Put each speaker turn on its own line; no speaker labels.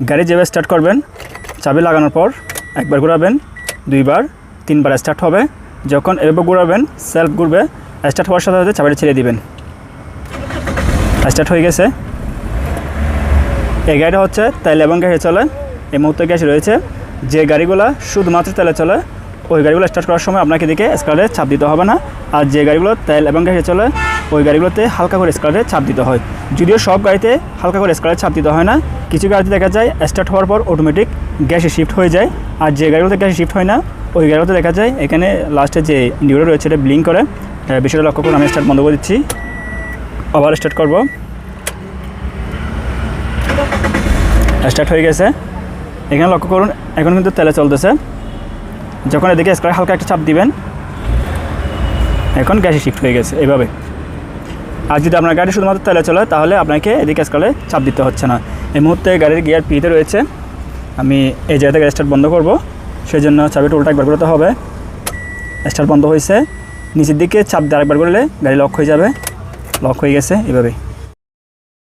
গাড়ি যেভাবে স্টার্ট করবেন, চাবি লাগানোর পর একবার ঘোরাবেন, দুইবার, তিনবার স্টার্ট হবে। যখন এভাবে ঘোরাবেন সেলফ ঘুরবে স্টার্ট হওয়ার সাথে সাথে চাবিটা ছেড়ে দিবেন। স্টার্ট হয়ে গেছে। এই গাড়িটা হচ্ছে তেল এবং গ্যাসে চলে। এই মুহূর্তে গ্যাস রয়েছে। যে গাড়িগুলো শুধুমাত্র তেলে চলে, ওই গাড়িগুলো স্টার্ট করার সময় আপনাকে দিকে স্কালে চাপ দিতে হবে না। আর যে গাড়িগুলো তেল এবং গ্যাসে চলে ওই গাড়িগুলোতে হালকা করে স্কালে ছাপ দিতে হয়। যদিও সব গাড়িতে হালকা করে স্কালে ছাপ দিতে হয় না কিছু গাড়িতে দেখা যায় স্টার্ট হওয়ার পর অটোমেটিক গ্যাসে শিফট হয়ে যায় আর যে গাড়িগুলোতে গ্যাসে শিফট হয় না ওই গাড়িগুলোতে দেখা যায় এখানে লাস্টে যে ইন্ডিকেটর রয়েছে এটা ব্লিং করে। আহ, বিষয়টা লক্ষ্য করুন আমি স্টার্ট বন্ধ করে দিচ্ছি। আবার স্টার্ট করব। স্টার্ট হয়ে গেছে। এখানে লক্ষ্য করুন এখন কিন্তু তেলে চলতেছে। যখন এদিকে স্কার হালকা একটা চাপ দিবেন এখন গ্যাসে শিফট হয়ে গেছে এইভাবে আর যদি আপনার গাড়ি শুধুমাত্র তেলে চলে, তাহলে আপনাকে এদিকে স্কালে চাপ দিতে হচ্ছে না। এই মুহূর্তে গাড়ির গিয়ার পিতে রয়েছে। আমি এই জায়গা থেকে স্টার্ট বন্ধ করব। সেই জন্য চাবিটা উল্টা একবার করতে হবে। স্টার্ট বন্ধ হয়েছে। নিচের দিকে চাপ দিয়ে আরেকবার করলে গাড়ি লক হয়ে যাবে। লক হয়ে গেছে এভাবে